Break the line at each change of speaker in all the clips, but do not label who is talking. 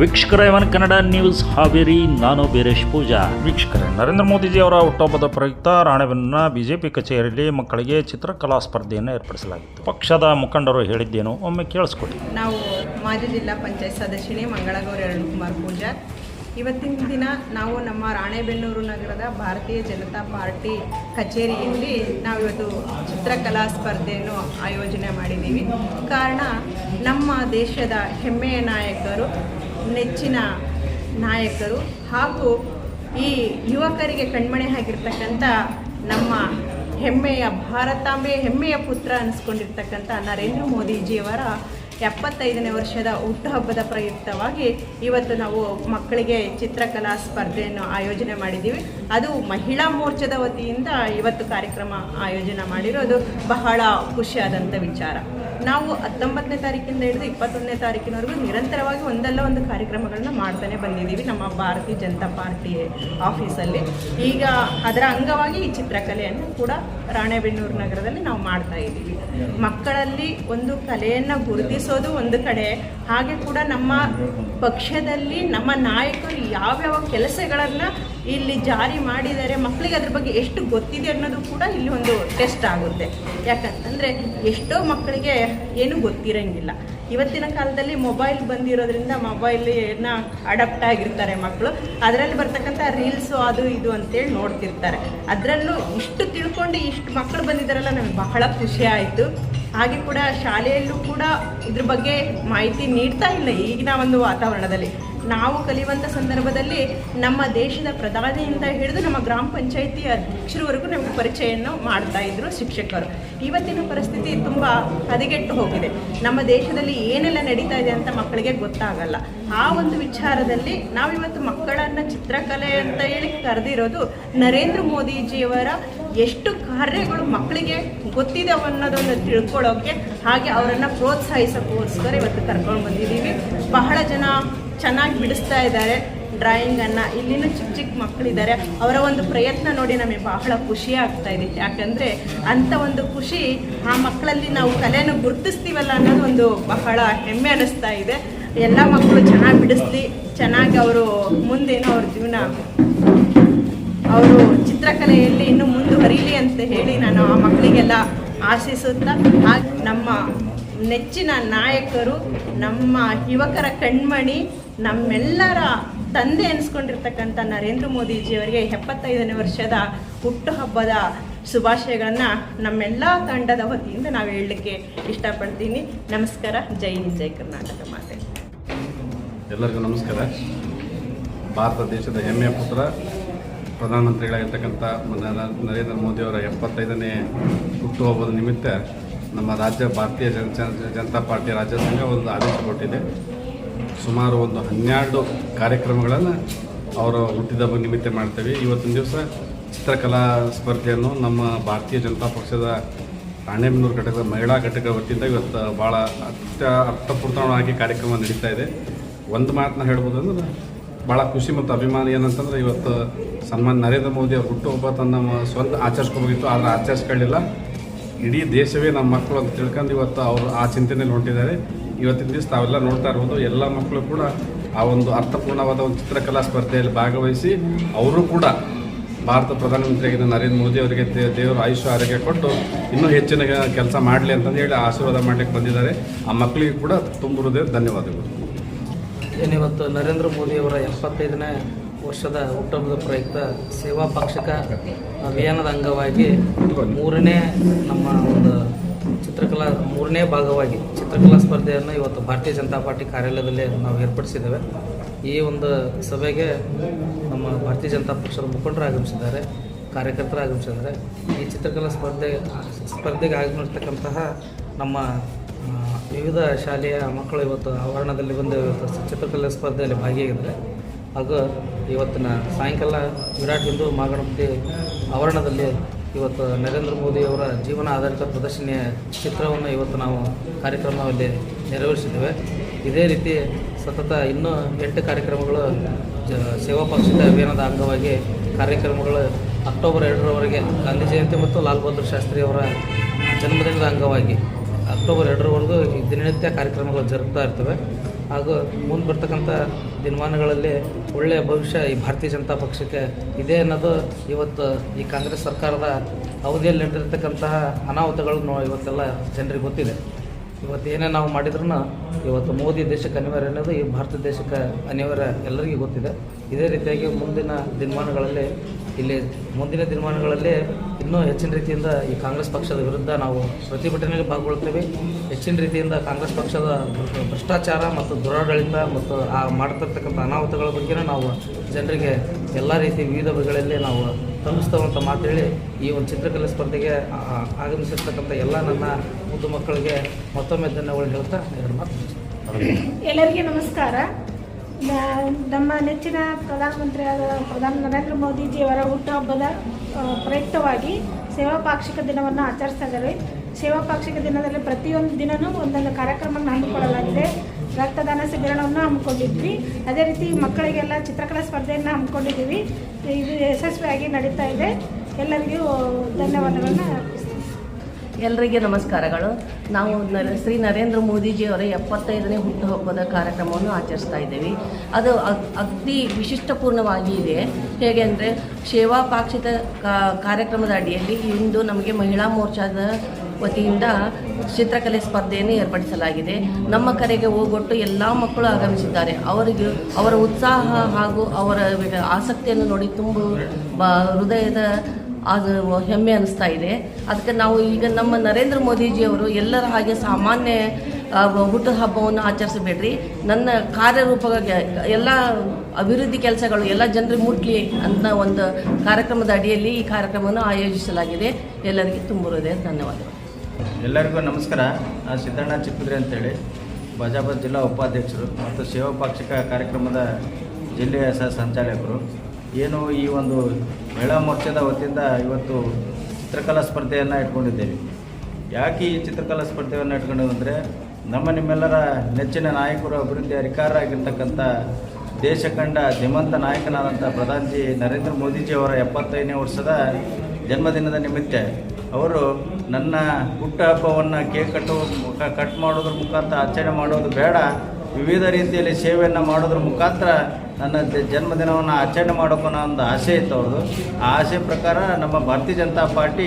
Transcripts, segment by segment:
ವೀಕ್ಷಕರ ಇವನ್ ಕನ್ನಡ ನ್ಯೂಸ್ ಹಾವೇರಿ ನಾನು ಬೀರೇಶ್ ಪೂಜಾ. ವೀಕ್ಷಕರೇ ನರೇಂದ್ರ ಮೋದಿಜಿ ಅವರ ಹುಟ್ಟುಹಬ್ಬದ ಪ್ರಯುಕ್ತ ರಾಣೆಬೆನ್ನೂರಿನ ಬಿಜೆಪಿ ಕಚೇರಿಯಲ್ಲಿ ಮಕ್ಕಳಿಗೆ ಚಿತ್ರಕಲಾ ಸ್ಪರ್ಧೆಯನ್ನು ಏರ್ಪಡಿಸಲಾಗಿತ್ತು. ಪಕ್ಷದ ಮುಖಂಡರು ಹೇಳಿದ್ದೇನು ಒಮ್ಮೆ ಕೇಳಿಸ್ಕೊಡಿ
ನಾವು ಮಾಜಿ ಜಿಲ್ಲಾ ಪಂಚಾಯತ್ ಸದಸ್ಯನೇ ಮಂಗಳಗೌರಿ ಅರುಣ್ಕುಮಾರ್ ಪೂಜಾ. ಇವತ್ತಿನ ದಿನ ನಾವು ನಮ್ಮ ರಾಣೆಬೆನ್ನೂರು ನಗರದ ಭಾರತೀಯ ಜನತಾ ಪಾರ್ಟಿ ಕಚೇರಿಯಲ್ಲಿ ನಾವಿವತ್ತು ಚಿತ್ರಕಲಾ ಸ್ಪರ್ಧೆಯನ್ನು ಆಯೋಜನೆ ಮಾಡಿದ್ದೀವಿ. ಕಾರಣ ನಮ್ಮ ದೇಶದ ಹೆಮ್ಮೆಯ ನಾಯಕರು ನೆಚ್ಚಿನ ನಾಯಕರು ಹಾಗೂ ಈ ಯುವಕರಿಗೆ ಕಣ್ಮಣೆ ಆಗಿರ್ತಕ್ಕಂಥ ನಮ್ಮ ಹೆಮ್ಮೆಯ ಭಾರತಾಂಬೆ ಹೆಮ್ಮೆಯ ಪುತ್ರ ಅನಿಸ್ಕೊಂಡಿರ್ತಕ್ಕಂಥ ನರೇಂದ್ರ ಮೋದಿಜಿಯವರ ಎಪ್ಪತ್ತೈದನೇ ವರ್ಷದ ಹುಟ್ಟುಹಬ್ಬದ ಪ್ರಯುಕ್ತವಾಗಿ ಇವತ್ತು ನಾವು ಮಕ್ಕಳಿಗೆ ಚಿತ್ರಕಲಾ ಸ್ಪರ್ಧೆಯನ್ನು ಆಯೋಜನೆ ಮಾಡಿದ್ದೀವಿ. ಅದು ಮಹಿಳಾ ಮೋರ್ಚಾದ ವತಿಯಿಂದ ಇವತ್ತು ಕಾರ್ಯಕ್ರಮ ಆಯೋಜನೆ ಮಾಡಿರೋದು. ಬಹಳ ಖುಷಿಯಾದಂಥ ವಿಚಾರ. ನಾವು ಹತ್ತೊಂಬತ್ತನೇ ತಾರೀಕಿಂದ ಹಿಡಿದು ಇಪ್ಪತ್ತೊಂದನೇ ತಾರೀಕಿನವರೆಗೂ ನಿರಂತರವಾಗಿ ಒಂದಲ್ಲ ಒಂದು ಕಾರ್ಯಕ್ರಮಗಳನ್ನ ಮಾಡ್ತಾನೆ ಬಂದಿದ್ದೀವಿ ನಮ್ಮ ಭಾರತೀಯ ಜನತಾ ಪಾರ್ಟಿ ಆಫೀಸಲ್ಲಿ. ಈಗ ಅದರ ಅಂಗವಾಗಿ ಈ ಚಿತ್ರಕಲೆಯನ್ನು ಕೂಡ ರಾಣೆಬೆನ್ನೂರು ನಗರದಲ್ಲಿ ನಾವು ಮಾಡ್ತಾ ಇದ್ದೀವಿ. ಮಕ್ಕಳಲ್ಲಿ ಒಂದು ಕಲೆಯನ್ನು ಗುರುತಿಸೋದು ಒಂದು ಕಡೆ. ಹಾಗೆ ಕೂಡ ನಮ್ಮ ಪಕ್ಷದಲ್ಲಿ ನಮ್ಮ ನಾಯಕರು ಯಾವ್ಯಾವ ಕೆಲಸಗಳನ್ನು ಇಲ್ಲಿ ಜಾರಿ ಮಾಡಿದ್ದಾರೆ, ಮಕ್ಕಳಿಗೆ ಅದ್ರ ಬಗ್ಗೆ ಎಷ್ಟು ಗೊತ್ತಿದೆ ಅನ್ನೋದು ಕೂಡ ಇಲ್ಲಿ ಒಂದು ಟೆಸ್ಟ್ ಆಗುತ್ತೆ. ಯಾಕಂತಂದರೆ ಎಷ್ಟೋ ಮಕ್ಕಳಿಗೆ ಏನು ಗೊತ್ತಿರಂಗಿಲ್ಲ. ಇವತ್ತಿನ ಕಾಲದಲ್ಲಿ ಮೊಬೈಲ್ ಬಂದಿರೋದ್ರಿಂದ ಮೊಬೈಲ್ನ ಅಡಾಪ್ಟ್ ಆಗಿರ್ತಾರೆ ಮಕ್ಕಳು ಅದರಲ್ಲಿ ಬರ್ತಕ್ಕಂಥ ರೀಲ್ಸು ಅದು ಇದು ಅಂತೇಳಿ ನೋಡ್ತಿರ್ತಾರೆ. ಅದರಲ್ಲೂ ಇಷ್ಟು ತಿಳ್ಕೊಂಡು ಇಷ್ಟು ಮಕ್ಕಳು ಬಂದಿದ್ದಾರಲ್ಲ ನಮಗೆ ಬಹಳ ಖುಷಿ ಆಯಿತು. ಹಾಗೆ ಕೂಡ ಶಾಲೆಯಲ್ಲೂ ಕೂಡ ಇದ್ರ ಬಗ್ಗೆ ಮಾಹಿತಿ ನೀಡ್ತಾ ಇಲ್ಲ ಈಗಿನ ಒಂದು ವಾತಾವರಣದಲ್ಲಿ. ನಾವು ಕಲಿಯುವಂಥ ಸಂದರ್ಭದಲ್ಲಿ ನಮ್ಮ ದೇಶದ ಪ್ರಧಾನಿಯಿಂದ ಹಿಡಿದು ನಮ್ಮ ಗ್ರಾಮ ಪಂಚಾಯಿತಿ ಅಧ್ಯಕ್ಷರವರೆಗೂ ನಮಗೆ ಪರಿಚಯವನ್ನು ಮಾಡ್ತಾ ಇದ್ರು ಶಿಕ್ಷಕರು. ಇವತ್ತಿನ ಪರಿಸ್ಥಿತಿ ತುಂಬ ಹದಗೆಟ್ಟು ಹೋಗಿದೆ. ನಮ್ಮ ದೇಶದಲ್ಲಿ ಏನೆಲ್ಲ ನಡೀತಾ ಇದೆ ಅಂತ ಮಕ್ಕಳಿಗೆ ಗೊತ್ತಾಗಲ್ಲ. ಆ ಒಂದು ವಿಚಾರದಲ್ಲಿ ನಾವಿವತ್ತು ಮಕ್ಕಳನ್ನು ಚಿತ್ರಕಲೆ ಅಂತ ಹೇಳಿ ಕರೆದಿರೋದು ನರೇಂದ್ರ ಮೋದಿಜಿಯವರ ಎಷ್ಟು ಕಾರ್ಯಗಳು ಮಕ್ಕಳಿಗೆ ಗೊತ್ತಿದೆ ಅನ್ನೋದನ್ನು ತಿಳ್ಕೊಳ್ಳೋಕೆ ಹಾಗೆ ಅವರನ್ನು ಪ್ರೋತ್ಸಾಹಿಸೋಕ್ಕೋಸ್ಕರ ಇವತ್ತು ಕರ್ಕೊಂಡು ಬಂದಿದ್ದೀವಿ. ಬಹಳ ಜನ ಚೆನ್ನಾಗಿ ಬಿಡಿಸ್ತಾ ಇದ್ದಾರೆ ಡ್ರಾಯಿಂಗನ್ನು ಇಲ್ಲಿನ ಚಿಕ್ಕ ಚಿಕ್ಕ ಮಕ್ಕಳಿದ್ದಾರೆ ಅವರ ಒಂದು ಪ್ರಯತ್ನ ನೋಡಿ ನಮಗೆ ಬಹಳ ಖುಷಿ ಆಗ್ತಾ ಇದೆ. ಯಾಕಂದರೆ ಅಂಥ ಒಂದು ಖುಷಿ ಆ ಮಕ್ಕಳಲ್ಲಿ ನಾವು ಕಲೆಯನ್ನು ಗುರುತಿಸ್ತೀವಲ್ಲ ಅನ್ನೋದು ಒಂದು ಬಹಳ ಹೆಮ್ಮೆ ಅನ್ನಿಸ್ತಾ ಇದೆ. ಎಲ್ಲ ಮಕ್ಕಳು ಚೆನ್ನಾಗಿ ಬಿಡಿಸ್ಲಿ. ಚೆನ್ನಾಗಿ ಅವರು ಮುಂದೇನೋ ಅವ್ರ ಜೀವನ ಅವರು ಚಿತ್ರಕಲೆಯಲ್ಲಿ ಇನ್ನೂ ಮುಂದುವರಿಲಿ ಅಂತ ಹೇಳಿ ನಾನು ಆ ಮಕ್ಕಳಿಗೆಲ್ಲ ಆಶಿಸುತ್ತಾ, ಹಾಗೆ ನಮ್ಮ ನೆಚ್ಚಿನ ನಾಯಕರು, ನಮ್ಮ ಯುವಕರ ಕಣ್ಮಣಿ ನಮ್ಮೆಲ್ಲರ ತಂದೆ ಅನಿಸ್ಕೊಂಡಿರ್ತಕ್ಕಂಥ ನರೇಂದ್ರ ಮೋದಿಜಿಯವರಿಗೆ ಎಪ್ಪತ್ತೈದನೇ ವರ್ಷದ ಹುಟ್ಟುಹಬ್ಬದ ಶುಭಾಶಯಗಳನ್ನು ನಮ್ಮೆಲ್ಲ ತಂಡದ ವತಿಯಿಂದ ನಾವು ಹೇಳಲಿಕ್ಕೆ ಇಷ್ಟಪಡ್ತೀನಿ. ನಮಸ್ಕಾರ. ಜೈ ಹಿಂದ್, ಜೈ ಕರ್ನಾಟಕ ಮಾತೆ.
ಎಲ್ಲರಿಗೂ ನಮಸ್ಕಾರ. ಭಾರತ ದೇಶದ ಹೆಮ್ಮೆಯ ಪುತ್ರ, ಪ್ರಧಾನಮಂತ್ರಿಗಳಾಗಿರ್ತಕ್ಕಂಥ ನರೇಂದ್ರ ನರೇಂದ್ರ ಮೋದಿಯವರ ಎಪ್ಪತ್ತೈದನೇ ಹುಟ್ಟುಹಬ್ಬದ ನಿಮಿತ್ತ ನಮ್ಮ ರಾಜ್ಯ ಭಾರತೀಯ ಜನ- ಜನತಾ ಪಾರ್ಟಿ ರಾಜ್ಯ ಸಂಘ ಒಂದು ಆದೇಶ ಕೊಟ್ಟಿದೆ. ಸುಮಾರು ಒಂದು ಹನ್ನೆರಡು ಕಾರ್ಯಕ್ರಮಗಳನ್ನು ಅವರ ಹುಟ್ಟಿದಬ್ಬ ನಿಮಿತ್ತ ಮಾಡ್ತೇವೆ. ಇವತ್ತಿನ ದಿವಸ ಚಿತ್ರಕಲಾ ಸ್ಪರ್ಧೆಯನ್ನು ನಮ್ಮ ಭಾರತೀಯ ಜನತಾ ಪಕ್ಷದ ರಾಣೆಬೆನ್ನೂರು ಘಟಕದ ಮಹಿಳಾ ಘಟಕ ವತಿಯಿಂದ ಇವತ್ತು ಭಾಳ ಅತ್ಯ ಅರ್ಥಪೂರ್ಣವಾಗಿ ಕಾರ್ಯಕ್ರಮ ನಡೀತಾ ಇದೆ. ಒಂದು ಮಾತನ್ನ ಹೇಳ್ಬೋದು ಅಂದ್ರೆ ಭಾಳ ಖುಷಿ ಮತ್ತು ಅಭಿಮಾನ ಏನಂತಂದ್ರೆ, ಇವತ್ತು ಸನ್ಮಾನ್ ನರೇಂದ್ರ ಮೋದಿ ಅವ್ರ ಹುಟ್ಟುಹಬ್ಬ ತನ್ನ ಸ್ವಂತ ಆಚರಿಸ್ಕೋಬೇಕಿತ್ತು, ಆದರೆ ಆಚರಿಸ್ಕೊಳ್ಳಿಲ್ಲ. ಇಡೀ ದೇಶವೇ ನಮ್ಮ ಮಕ್ಕಳು ಅಂತ ತಿಳ್ಕೊಂಡು ಇವತ್ತು ಅವರು ಆ ಚಿಂತನೆಯಲ್ಲಿ ಹೊಂಟಿದ್ದಾರೆ. ಇವತ್ತಿನ ದಿವಸ ತಾವೆಲ್ಲ ನೋಡ್ತಾ ಇರ್ಬೋದು ಎಲ್ಲ ಮಕ್ಕಳು ಕೂಡ ಆ ಒಂದು ಅರ್ಥಪೂರ್ಣವಾದ ಒಂದು ಚಿತ್ರಕಲಾ ಸ್ಪರ್ಧೆಯಲ್ಲಿ ಭಾಗವಹಿಸಿ ಅವರು ಕೂಡ ಭಾರತ ಪ್ರಧಾನಮಂತ್ರಿಯಾಗಿದ್ದ ನರೇಂದ್ರ ಮೋದಿ ಅವರಿಗೆ ದೇ- ದೇವರು ಆಯುಷ್ಯ ಆರೋಗ್ಯ ಕೊಟ್ಟು ಇನ್ನೂ ಹೆಚ್ಚಿನ ಕೆಲಸ ಮಾಡಲಿ ಅಂತಂದು ಹೇಳಿ ಆಶೀರ್ವಾದ ಮಾಡಲಿಕ್ಕೆ ಬಂದಿದ್ದಾರೆ. ಆ ಮಕ್ಕಳಿಗೆ ಕೂಡ ತುಂಬ ಹೃದಯ ಧನ್ಯವಾದಗಳು.
ಏನಿವತ್ತು ನರೇಂದ್ರ ಮೋದಿಯವರ ಎಪ್ಪತ್ತೈದನೇ ವರ್ಷದ ಹುಟ್ಟುಹಬ್ಬದ ಪ್ರಯುಕ್ತ ಸೇವಾ ಪಕ್ಷಕ ಅಭಿಯಾನದ ಅಂಗವಾಗಿ ಮೂರನೇ ನಮ್ಮ ಒಂದು ಚಿತ್ರಕಲಾ ಮೂರನೇ ಭಾಗವಾಗಿ ಚಿತ್ರಕಲಾ ಸ್ಪರ್ಧೆಯನ್ನು ಇವತ್ತು ಭಾರತೀಯ ಜನತಾ ಪಾರ್ಟಿ ಕಾರ್ಯಾಲಯದಲ್ಲಿ ನಾವು ಏರ್ಪಡಿಸಿದ್ದೇವೆ. ಈ ಒಂದು ಸಭೆಗೆ ನಮ್ಮ ಭಾರತೀಯ ಜನತಾ ಪಕ್ಷದ ಮುಖಂಡರು ಆಗಮಿಸಿದ್ದಾರೆ, ಕಾರ್ಯಕರ್ತರು ಆಗಮಿಸಿದ್ದಾರೆ. ಈ ಚಿತ್ರಕಲಾ ಸ್ಪರ್ಧೆ, ಸ್ಪರ್ಧೆಗೆ ಆಗಮಿರ್ತಕ್ಕಂತಹ ನಮ್ಮ ವಿವಿಧ ಶಾಲೆಯ ಮಕ್ಕಳು ಇವತ್ತು ಆವರಣದಲ್ಲಿ ಬಂದು ಇವತ್ತು ಚಿತ್ರಕಲೆ ಸ್ಪರ್ಧೆಯಲ್ಲಿ ಭಾಗಿಯಾಗಿದ್ದಾರೆ. ಹಾಗೂ ಇವತ್ತಿನ ಸಾಯಂಕಾಲ ವಿರಾಟ್ ಹಿಂದೂ ಮಾಗಣಪತಿ ಆವರಣದಲ್ಲಿ ಇವತ್ತು ನರೇಂದ್ರ ಮೋದಿಯವರ ಜೀವನ ಆಧಾರಿತ ಪ್ರದರ್ಶನಿಯ ಚಿತ್ರವನ್ನು ಇವತ್ತು ನಾವು ಕಾರ್ಯಕ್ರಮದಲ್ಲಿ ನೆರವೇರಿಸಿದ್ದೇವೆ. ಇದೇ ರೀತಿ ಸತತ ಇನ್ನೂ ಎಂಟು ಕಾರ್ಯಕ್ರಮಗಳು ಸೇವಾ ಪಕ್ಷದ ಅಭಿಯಾನದ ಅಂಗವಾಗಿ ಕಾರ್ಯಕ್ರಮಗಳು ಅಕ್ಟೋಬರ್ ಎರಡರವರೆಗೆ ಗಾಂಧಿ ಜಯಂತಿ ಮತ್ತು ಲಾಲ್ ಬಹದ್ದೂರ್ ಶಾಸ್ತ್ರಿ ಅವರ ಜನ್ಮದಿನದ ಅಂಗವಾಗಿ ಅಕ್ಟೋಬರ್ ಎರಡರವರೆಗೂ ದಿನನಿತ್ಯ ಕಾರ್ಯಕ್ರಮಗಳು ಜರುಗ್ತಾ ಇರ್ತವೆ. ಹಾಗೂ ಮುಂದೆ ಬರ್ತಕ್ಕಂಥ ದಿನಮಾನಗಳಲ್ಲಿ ಒಳ್ಳೆಯ ಭವಿಷ್ಯ ಈ ಭಾರತೀಯ ಜನತಾ ಪಕ್ಷಕ್ಕೆ ಇದೆ ಅನ್ನೋದು ಇವತ್ತು ಈ ಕಾಂಗ್ರೆಸ್ ಸರ್ಕಾರದ ಅವಧಿಯಲ್ಲಿ ನಡೆದಿರ್ತಕ್ಕಂತಹ ಅನಾಹುತಗಳನ್ನು ಇವತ್ತೆಲ್ಲ ಜನರಿಗೆ ಗೊತ್ತಿದೆ. ಇವತ್ತು ಏನೇ ನಾವು ಮಾಡಿದ್ರೂ ಇವತ್ತು ಮೋದಿ ದೇಶಕ್ಕೆ ಅನಿವಾರ್ಯ ಅನ್ನೋದು, ಈ ಭಾರತ ದೇಶಕ್ಕೆ ಅನಿವಾರ್ಯ ಎಲ್ಲರಿಗೂ ಗೊತ್ತಿದೆ. ಇದೇ ರೀತಿಯಾಗಿ ಮುಂದಿನ ದಿನಮಾನಗಳಲ್ಲಿ ಇಲ್ಲಿ ಮುಂದಿನ ದಿನಮಾನಗಳಲ್ಲಿ ಇನ್ನೂ ಹೆಚ್ಚಿನ ರೀತಿಯಿಂದ ಈ ಕಾಂಗ್ರೆಸ್ ಪಕ್ಷದ ವಿರುದ್ಧ ನಾವು ಪ್ರತಿಭಟನೆಯಲ್ಲಿ ಭಾಗಗೊಳ್ತೇವೆ ಹೆಚ್ಚಿನ ರೀತಿಯಿಂದ ಕಾಂಗ್ರೆಸ್ ಪಕ್ಷದ ಭ್ರಷ್ಟಾಚಾರ ಮತ್ತು ದುರಾಡಳಿತ ಮತ್ತು ಆ ಮಾಡ್ತಿರ್ತಕ್ಕಂಥ ಅನಾಹುತಗಳ ಬಗ್ಗೆ ನಾವು ಜನರಿಗೆ ಎಲ್ಲ ರೀತಿ ವಿವಿಧ ಬಗೆಗಳಲ್ಲಿ ನಾವು ತಲುಪಿಸ್ತೇವೆ ಅಂತ ಮಾತು ಹೇಳಿ ಈ ಒಂದು ಚಿತ್ರಕಲೆ ಸ್ಪರ್ಧೆಗೆ ಆಗಮಿಸಿರ್ತಕ್ಕಂಥ ಎಲ್ಲ ನನ್ನ ಮುದ್ದು ಮಕ್ಕಳಿಗೆ ಮತ್ತೊಮ್ಮೆ ಧನ್ಯವಾದ ಹೇಳ್ತಾ ಎರಡು ಮಾತು
ಎಲ್ಲರಿಗೂ ನಮಸ್ಕಾರ. ನಮ್ಮ ನೆಚ್ಚಿನ ಪ್ರಧಾನಮಂತ್ರಿಯಾದ ಪ್ರಧಾನಿ ನರೇಂದ್ರ ಮೋದಿಜಿಯವರ ಹುಟ್ಟುಹಬ್ಬದ ಪ್ರಯುಕ್ತವಾಗಿ ಸೇವಾ ಪಾಕ್ಷಿಕ ದಿನವನ್ನು ಆಚರಿಸ್ತಾ ಇದ್ದಾರೆ ಸೇವಾ ಪಾಕ್ಷಿಕ ದಿನದಲ್ಲಿ ಪ್ರತಿಯೊಂದು ದಿನವೂ ಒಂದೊಂದು ಕಾರ್ಯಕ್ರಮವನ್ನು ಹಮ್ಮಿಕೊಳ್ಳಲಾಗಿದೆ. ರಕ್ತದಾನ ಶಿಬಿರವನ್ನು ಹಮ್ಮಿಕೊಂಡಿದ್ವಿ. ಅದೇ ರೀತಿ ಮಕ್ಕಳಿಗೆಲ್ಲ ಚಿತ್ರಕಲಾ ಸ್ಪರ್ಧೆಯನ್ನು ಹಮ್ಮಿಕೊಂಡಿದ್ದೀವಿ. ಇದು ಯಶಸ್ವಿಯಾಗಿ ನಡೀತಾ ಇದೆ. ಎಲ್ಲರಿಗೂ ಧನ್ಯವಾದಗಳನ್ನು
ಎಲ್ಲರಿಗೆ ನಮಸ್ಕಾರಗಳು. ನಾವು ಶ್ರೀ ನರೇಂದ್ರ ಮೋದಿಜಿಯವರ ಎಪ್ಪತ್ತೈದನೇ ಹುಟ್ಟುಹಬ್ಬದ ಕಾರ್ಯಕ್ರಮವನ್ನು ಆಚರಿಸ್ತಾ ಇದ್ದೀವಿ. ಅದು ಅಗ್ದಿ ವಿಶಿಷ್ಟಪೂರ್ಣವಾಗಿ ಇದೆ. ಹೇಗೆ ಅಂದರೆ, ಸೇವಾ ಪಾಕ್ಷಿಕ ಕಾ- ಕಾರ್ಯಕ್ರಮದ ಅಡಿಯಲ್ಲಿ ಇಂದು ನಮಗೆ ಮಹಿಳಾ ಮೋರ್ಚಾದ ವತಿಯಿಂದ ಚಿತ್ರಕಲೆ ಸ್ಪರ್ಧೆಯನ್ನು ಏರ್ಪಡಿಸಲಾಗಿದೆ. ನಮ್ಮ ಕರೆಗೆ ಹೋಗೊಟ್ಟು ಎಲ್ಲ ಮಕ್ಕಳು ಆಗಮಿಸಿದ್ದಾರೆ. ಅವರಿಗೆ, ಅವರ ಉತ್ಸಾಹ ಹಾಗೂ ಅವರ ಆಸಕ್ತಿಯನ್ನು ನೋಡಿ ತುಂಬ ಹೃದಯದ ಅದು ಹೆಮ್ಮೆ ಅನಿಸ್ತಾ ಇದೆ. ಅದಕ್ಕೆ ನಾವು ಈಗ ನಮ್ಮ ನರೇಂದ್ರ ಮೋದಿಜಿಯವರು ಎಲ್ಲರ ಹಾಗೆ ಸಾಮಾನ್ಯ ಹುಟ್ಟು ಹಬ್ಬವನ್ನು ಆಚರಿಸಬೇಡ್ರಿ. ನನ್ನ ಕಾರ್ಯರೂಪ ಎಲ್ಲ ಅಭಿವೃದ್ಧಿ ಕೆಲಸಗಳು, ಎಲ್ಲ ಜನರಿಗೆ ಮುಟ್ಲಿ ಅಂತ ಒಂದು ಕಾರ್ಯಕ್ರಮದ ಅಡಿಯಲ್ಲಿ ಈ ಕಾರ್ಯಕ್ರಮವನ್ನು ಆಯೋಜಿಸಲಾಗಿದೆ. ಎಲ್ಲರಿಗೆ ತುಂಬ ಹೃದಯ ಧನ್ಯವಾದಗಳು.
ಎಲ್ಲರಿಗೂ ನಮಸ್ಕಾರ. ನಾನು ಸಿದ್ದಣ್ಣ ಚಿಕ್ಕುದ್ರೆ ಅಂತೇಳಿ. ಬಜಾಬಾದ್ ಜಿಲ್ಲಾ ಉಪಾಧ್ಯಕ್ಷರು ಮತ್ತು ಸೇವಾ ಪಾಕ್ಷಿಕ ಕಾರ್ಯಕ್ರಮದ ಜಿಲ್ಲೆಯ ಸಹ ಸಂಚಾಲಕರು. ಏನು ಈ ಒಂದು ಮಹಿಳಾ ಮೋರ್ಚಾದ ವತಿಯಿಂದ ಇವತ್ತು ಚಿತ್ರಕಲಾ ಸ್ಪರ್ಧೆಯನ್ನು ಇಟ್ಕೊಂಡಿದ್ದೇವೆ. ಯಾಕೆ ಈ ಚಿತ್ರಕಲಾ ಸ್ಪರ್ಧೆಯನ್ನು ಇಟ್ಕೊಂಡಿದ್ದು ಅಂದರೆ ನಮ್ಮ ನಿಮ್ಮೆಲ್ಲರ ನೆಚ್ಚಿನ ನಾಯಕರು, ಅಭಿವೃದ್ಧಿ ಅಧಿಕಾರರಾಗಿರ್ತಕ್ಕಂಥ ದೇಶ ಕಂಡ ಧೀಮಂತ ನಾಯಕನಾದಂಥ ಪ್ರಧಾನಿ ನರೇಂದ್ರ ಮೋದಿಜಿಯವರ ಎಪ್ಪತ್ತೈದನೇ ವರ್ಷದ ಜನ್ಮದಿನದ ನಿಮಿತ್ತ ಅವರು ನನ್ನ ಹುಟ್ಟುಹಬ್ಬವನ್ನು ಕೇಕ್ ಕಟ್ಟುವ ಮುಖ ಕಟ್ ಮಾಡೋದ್ರ ಮುಖಾಂತರ, ಆಚರಣೆ ಮಾಡೋದು ಬೇಡ. ವಿವಿಧ ರೀತಿಯಲ್ಲಿ ಸೇವೆಯನ್ನು ಮಾಡೋದ್ರ ಮುಖಾಂತರ ನನ್ನ ಜನ್ಮದಿನವನ್ನು ಆಚರಣೆ ಮಾಡೋಕೋ ಒಂದು ಆಸೆ ಇತ್ತು ಅವ್ರದ್ದು. ಆ ಆಸೆ ಪ್ರಕಾರ ನಮ್ಮ ಭಾರತೀಯ ಜನತಾ ಪಾರ್ಟಿ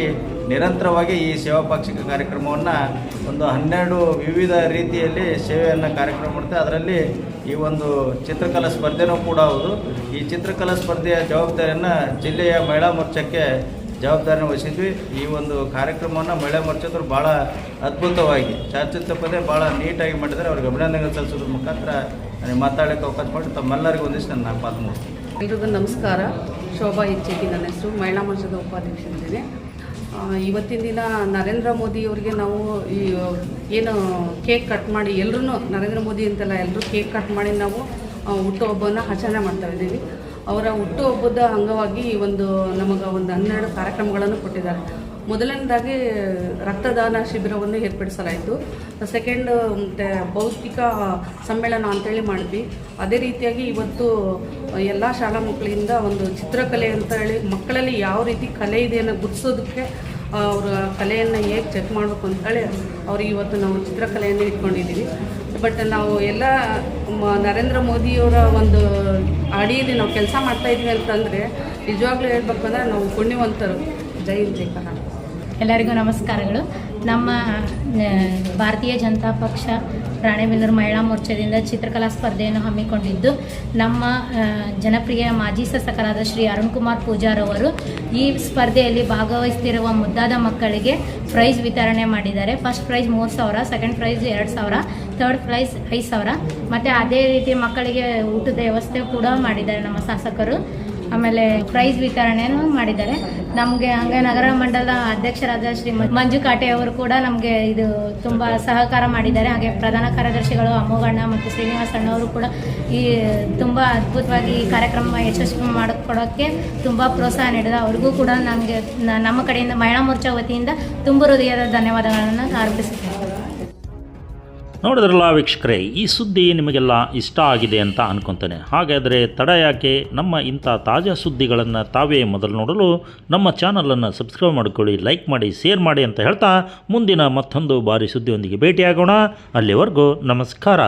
ನಿರಂತರವಾಗಿ ಈ ಸೇವಾ ಪಾಕ್ಷಿಕ ಕಾರ್ಯಕ್ರಮವನ್ನು ಒಂದು ಹನ್ನೆರಡು ವಿವಿಧ ರೀತಿಯಲ್ಲಿ ಸೇವೆಯನ್ನು ಕಾರ್ಯಕ್ರಮ ಮಾಡುತ್ತೆ. ಅದರಲ್ಲಿ ಈ ಒಂದು ಚಿತ್ರಕಲಾ ಸ್ಪರ್ಧೆನೂ ಕೂಡ ಹೌದು. ಈ ಚಿತ್ರಕಲಾ ಸ್ಪರ್ಧೆಯ ಜವಾಬ್ದಾರಿಯನ್ನು ಜಿಲ್ಲೆಯ ಮಹಿಳಾ ಮೋರ್ಚಾಕ್ಕೆ ಜವಾಬ್ದಾರಿನ ವಹಿಸಿದ್ವಿ. ಈ ಒಂದು ಕಾರ್ಯಕ್ರಮವನ್ನು ಮಹಿಳಾ ಮೋರ್ಚಾದವರು ಭಾಳ ಅದ್ಭುತವಾಗಿ ಚಾಚುತಪ್ಪದೆ ಭಾಳ ನೀಟಾಗಿ ಮಾಡಿದರೆ ಅವ್ರಿಗೆ ಅಭಿನಂದನೆ ಸಲ್ಲಿಸೋದ್ರ ಮುಖಾಂತರ ನನಗೆ ಮಾತಾಡೋಕ್ಕೆ ಅವಕಾಶ ಮಾಡಿ ತಮ್ಮೆಲ್ಲರಿಗೂ ಒಂದಿಷ್ಟು ನನ್ನ ಮಾತು ಮುಗಿಸ್ತೀನಿ.
ಎಲ್ರಿಗೂ ನಮಸ್ಕಾರ. ಶೋಭಾ ಎಚ್ಚೇಟಿ ನನ್ನ ಹೆಸರು ಮಹಿಳಾ ಮೋರ್ಚಾದ ಉಪಾಧ್ಯಕ್ಷರಿದ್ದೇನೆ ಆ, ಇವತ್ತಿನ ದಿನ ನರೇಂದ್ರ ಮೋದಿಯವರಿಗೆ ನಾವು ಈ ಏನು ಕೇಕ್ ಕಟ್ ಮಾಡಿ ಎಲ್ಲರೂ ನರೇಂದ್ರ ಮೋದಿ ಅಂತೆಲ್ಲ ಎಲ್ಲರೂ ಕೇಕ್ ಕಟ್ ಮಾಡಿ ನಾವು ಹುಟ್ಟುಹಬ್ಬನ ಆಚರಣೆ ಮಾಡ್ತಾ ಇದ್ದೀವಿ. ಅವರ ಹುಟ್ಟುಹಬ್ಬದ ಅಂಗವಾಗಿ ಒಂದು ನಮಗೆ ಒಂದು ಹನ್ನೆರಡು ಕಾರ್ಯಕ್ರಮಗಳನ್ನು ಕೊಟ್ಟಿದ್ದಾರೆ. ಮೊದಲನೇದಾಗಿ ರಕ್ತದಾನ ಶಿಬಿರವನ್ನು ಏರ್ಪಡಿಸಲಾಯಿತು. ಸೆಕೆಂಡ್ ಮತ್ತು ಪೌಷ್ಟಿಕ ಸಮ್ಮೇಳನ ಅಂತೇಳಿ ಮಾಡಿದ್ವಿ. ಅದೇ ರೀತಿಯಾಗಿ ಇವತ್ತು ಎಲ್ಲ ಶಾಲಾ ಮಕ್ಕಳಿಂದ ಒಂದು ಚಿತ್ರಕಲೆ ಅಂತ ಹೇಳಿ ಮಕ್ಕಳಲ್ಲಿ ಯಾವ ರೀತಿ ಕಲೆ ಇದೆ ಅನ್ನೋ ಗುರ್ತಿಸೋದಕ್ಕೆ ಅವರ ಕಲೆಯನ್ನು ಹೇಗೆ ಚೆಕ್ ಮಾಡಬೇಕು ಅಂತೇಳಿ ಅವ್ರಿಗೆ ಇವತ್ತು ನಾವು ಚಿತ್ರಕಲೆಯನ್ನು ಇಟ್ಕೊಂಡಿದ್ದೀವಿ. ಬಟ್ ನಾವು ಎಲ್ಲ ನರೇಂದ್ರ ಮೋದಿಯವರ ಒಂದು ಅಡಿಯಲ್ಲಿ ನಾವು ಕೆಲಸ ಮಾಡ್ತಾ ಇದ್ವಿ ಅಂತಂದರೆ, ನಿಜವಾಗ್ಲೂ ಹೇಳ್ಬೇಕಂದ್ರೆ ನಾವು ಪುಣ್ಯವಂತರು. ಜೈ ಜೈ
ಎಲ್ಲರಿಗೂ ನಮಸ್ಕಾರಗಳು. ನಮ್ಮ ಭಾರತೀಯ ಜನತಾ ಪಕ್ಷ ರಾಣೆಬೆನ್ನೂರು ಮಹಿಳಾ ಮೋರ್ಚಾದಿಂದ ಚಿತ್ರಕಲಾ ಸ್ಪರ್ಧೆಯನ್ನು ಹಮ್ಮಿಕೊಂಡಿದ್ದು, ನಮ್ಮ ಜನಪ್ರಿಯ ಮಾಜಿ ಶಾಸಕರಾದ ಶ್ರೀ ಅರುಣ್ ಕುಮಾರ್ ಪೂಜಾರವರು ಈ ಸ್ಪರ್ಧೆಯಲ್ಲಿ ಭಾಗವಹಿಸ್ತಿರುವ ಮುದ್ದಾದ ಮಕ್ಕಳಿಗೆ ಪ್ರೈಸ್ ವಿತರಣೆ ಮಾಡಿದ್ದಾರೆ. ಫಸ್ಟ್ ಪ್ರೈಸ್ ಮೂರು ಸಾವಿರ ಸೆಕೆಂಡ್ ಪ್ರೈಸ್ ಎರಡು ಸಾವಿರ. ಥರ್ಡ್ ಪ್ರೈಸ್ ಐದು ಸಾವಿರ. ಮತ್ತು ಅದೇ ರೀತಿ ಮಕ್ಕಳಿಗೆ ಊಟದ ವ್ಯವಸ್ಥೆ ಕೂಡ ಮಾಡಿದ್ದಾರೆ ನಮ್ಮ ಶಾಸಕರು. ಆಮೇಲೆ ಪ್ರೈಸ್ ವಿತರಣೆಯನ್ನು ಮಾಡಿದ್ದಾರೆ. ನಮಗೆ ಹಂಗೆ ನಗರ ಮಂಡಲ ಅಧ್ಯಕ್ಷರಾದ ಶ್ರೀ ಮಂಜು ಕಾಟೆ ಅವರು ಕೂಡ ನಮಗೆ ಇದು ತುಂಬ ಸಹಕಾರ ಮಾಡಿದ್ದಾರೆ. ಹಾಗೆ ಪ್ರಧಾನ ಕಾರ್ಯದರ್ಶಿಗಳು ಅಮ್ಮಗಣ್ಣ ಮತ್ತು ಶ್ರೀನಿವಾಸ ಅವರು ಕೂಡ ಈ ತುಂಬ ಅದ್ಭುತವಾಗಿ ಈ ಕಾರ್ಯಕ್ರಮ ಯಶಸ್ವಿ ಮಾಡಿಕೊಡೋಕ್ಕೆ ತುಂಬ ಪ್ರೋತ್ಸಾಹ ನೀಡಿದ ಅವ್ರಿಗೂ ಕೂಡ ನಮಗೆ ನಮ್ಮ ಕಡೆಯಿಂದ ಮಹಿಳಾ ಮೋರ್ಚಾ ವತಿಯಿಂದ ತುಂಬ ಹೃದಯದ ಧನ್ಯವಾದಗಳನ್ನು ಅರ್ಪಿಸುತ್ತೇನೆ.
ನೋಡಿದ್ರಲ್ಲ ವೀಕ್ಷಕರೇ, ಈ ಸುದ್ದಿ ನಿಮಗೆಲ್ಲ ಇಷ್ಟ ಆಗಿದೆ ಅಂತ ಅನ್ಕೊತಾನೆ. ಹಾಗಾದರೆ ತಡ ಯಾಕೆ? ನಮ್ಮ ಇಂಥ ತಾಜಾ ಸುದ್ದಿಗಳನ್ನು ತಾವೇ ಮೊದಲು ನೋಡಲು ನಮ್ಮ ಚಾನಲನ್ನು ಸಬ್ಸ್ಕ್ರೈಬ್ ಮಾಡಿಕೊಳ್ಳಿ, ಲೈಕ್ ಮಾಡಿ, ಶೇರ್ ಮಾಡಿ ಅಂತ ಹೇಳ್ತಾ ಮುಂದಿನ ಮತ್ತೊಂದು ಬಾರಿ ಸುದ್ದಿಯೊಂದಿಗೆ ಭೇಟಿಯಾಗೋಣ. ಅಲ್ಲಿವರೆಗೂ ನಮಸ್ಕಾರ.